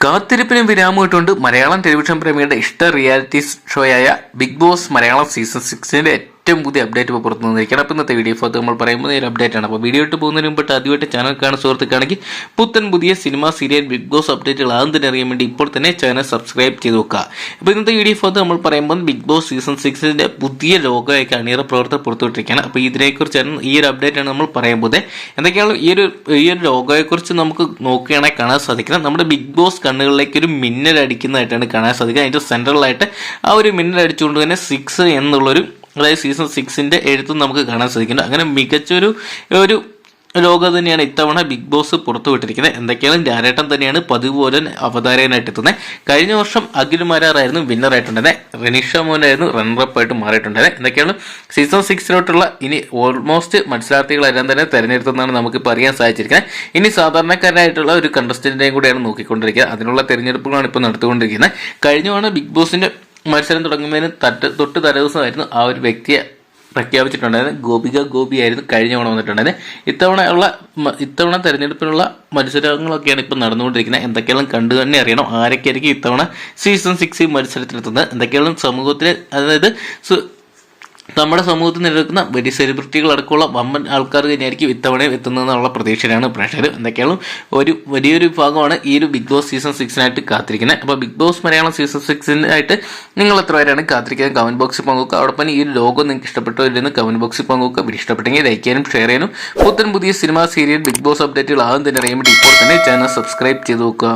കാത്തിരിപ്പിന് വിരാമമിട്ടുകൊണ്ട് മലയാളം ടെലിവിഷൻ പ്രേമികളുടെ ഇഷ്ട റിയാലിറ്റി ഷോയായ ബിഗ് ബോസ് മലയാളം സീസൺ സിക്സിന്റെ ഏറ്റവും പുതിയ അപ്ഡേറ്റ് ഇപ്പോൾ പുറത്തു വന്നിരിക്കണം അപ്പോൾ ഇന്നത്തെ വീഡിയോ ഫോർ നമ്മൾ പറയുമ്പോൾ ഒരു അപ്ഡേറ്റ് ആണ്. അപ്പോൾ വീഡിയോ ഇട്ട് പോകുന്നതിന് മുമ്പ് ആദ്യമായിട്ട് ചാനൽ കാണുന്ന സുഹൃത്തുക്കാണെങ്കിൽ പുത്തൻ പുതിയ സിനിമ സീരിയൽ ബിഗ് ബോസ് അപ്ഡേറ്റുകൾ ആദ്യം തന്നെ അറിയാൻ വേണ്ടി ഇപ്പോൾ തന്നെ ചാനൽ സബ്സ്ക്രൈബ് ചെയ്ത് നോക്കുക അപ്പോൾ ഇന്നത്തെ വീഡിയോ ഫോർ നമ്മൾ പറയുമ്പോൾ ബിഗ് ബോസ് സീസൺ സിക്സിന്റെ പുതിയ ലോഗോയൊക്കെ അണിയറ പ്രവർത്തകർ പുറത്തുവിട്ടിരിക്കുകയാണ്. അപ്പോൾ ഇതിനെക്കുറിച്ചാണ് ഈ ഒരു അപ്ഡേറ്റ് ആണ് നമ്മൾ പോകുന്നത്. എന്തൊക്കെയാണ് ഈ ഒരു ഈ ഒരു ലോഗോയെക്കുറിച്ച് നമുക്ക് നോക്കുകയാണെങ്കിൽ കാണാൻ സാധിക്കണം നമ്മുടെ ബിഗ് ബോസ് കണ്ണുകളിലേക്ക് ഒരു മിന്നൽ അടിക്കുന്നതായിട്ടാണ് കാണാൻ സാധിക്കുക അതിന്റെ സെൻട്രലായിട്ട് ആ ഒരു മിന്നൽ അടിച്ചുകൊണ്ട് തന്നെ സിക്സ് എന്നുള്ളൊരു അതായത് സീസൺ സിക്സിന്റെ എഴുത്തും നമുക്ക് കാണാൻ സാധിക്കുന്നുണ്ട്. അങ്ങനെ മികച്ചൊരു ഒരു ലോകം തന്നെയാണ് ഇത്തവണ ബിഗ് ബോസ് പുറത്തുവിട്ടിരിക്കുന്നത്. എന്തൊക്കെയാണ് ലാലേട്ടൻ തന്നെയാണ് പതിവ് പോലെ അവതാരകനായിട്ട് എത്തുന്നത് കഴിഞ്ഞ വർഷം അഖിൽ മാരാറായിരുന്നു റെനിഷ മോനായിരുന്നു റണ്ണറപ്പ് ആയിട്ട് മാറിയിട്ടുണ്ടായിരുന്നത്. എന്തൊക്കെയാണ് സീസൺ സിക്സിലോട്ടുള്ള ഇനി ഓൾമോസ്റ്റ് മത്സരാർത്ഥികളെല്ലാം തന്നെ തെരഞ്ഞെടുത്തെന്നാണ് നമുക്കിപ്പോൾ അറിയാൻ സാധിച്ചിരിക്കുന്നത്. ഇനി സാധാരണക്കാരായിട്ടുള്ള ഒരു കണ്ടസ്റ്റന്റിനെയും കൂടെയാണ് നോക്കിക്കൊണ്ടിരിക്കുന്നത്. അതിനുള്ള തെരഞ്ഞെടുപ്പുകളാണ് ഇപ്പോൾ നടത്തിക്കൊണ്ടിരിക്കുന്നത്. കഴിഞ്ഞ ബിഗ് ബോസിന്റെ മത്സരം തുടങ്ങുന്നതിന് തട്ട് തൊട്ട് തലേദിവസമായിരുന്നു ആ ഒരു വ്യക്തിയെ പ്രഖ്യാപിച്ചിട്ടുണ്ടായിരുന്നു ഗോപിക ഗോപി ആയിരുന്നു കഴിഞ്ഞ തവണ വന്നിട്ടുണ്ടായിരുന്നത്. ഇത്തവണ ഉള്ള ഇത്തവണ തെരഞ്ഞെടുപ്പിനുള്ള മത്സരങ്ങളൊക്കെയാണ് ഇപ്പം നടന്നുകൊണ്ടിരിക്കുന്നത്. എന്തൊക്കെയാണ് കണ്ടു തന്നെ അറിയണം. ആരൊക്കെയായിരിക്കും ഇത്തവണ സീസൺ സിക്സ് മത്സരത്തിലെത്തുന്നത്? എന്തൊക്കെയാണ് സമൂഹത്തിൽ അതായത് നമ്മുടെ സമൂഹത്തിൽ നിലനിൽക്കുന്ന വലിയ സെലിബ്രിറ്റികൾ അടക്കമുള്ള വമ്പൻ ആൾക്കാർ തന്നെയായിരിക്കും ഇത്തവണ എത്തുന്നതെന്നുള്ള പ്രതീക്ഷയിലാണ് പ്രേക്ഷകർ. എന്തൊക്കെയാണ് ഒരു വലിയൊരു വിഭാഗമാണ് ഈ ഒരു ബിഗ് ബോസ് സീസൺ സിക്സിനായിട്ട് കാത്തിരിക്കുന്നത്. അപ്പോൾ ബിഗ് ബോസ് മലയാളം സീസൺ സിക്സിനായിട്ട് നിങ്ങൾ എത്ര പേരാണ് കാത്തിരിക്കുന്നത്? കമന്റ് ബോക്സിൽ പങ്കുവെക്കുക. അതോടൊപ്പം ഈ ലോഗോ നിങ്ങൾക്ക് ഇഷ്ടപ്പെട്ടോ ഇല്ലെന്ന് കമന്റ് ബോക്സിൽ പങ്കുവെക്കുക. പിന്നെ ഇഷ്ടപ്പെട്ടെങ്കിൽ ലൈക്ക് ചെയ്യാനും ഷെയർ ചെയ്യാനും. പുത്തൻ പുതിയ സിനിമ സീരിയൽ ബിഗ് ബോസ് അപ്ഡേറ്റുകൾ ആദ്യം തന്നെ അറിയാൻ വേണ്ടി ഇപ്പോൾ തന്നെ ചാനൽ സബ്സ്ക്രൈബ് ചെയ്ത് നോക്കുക.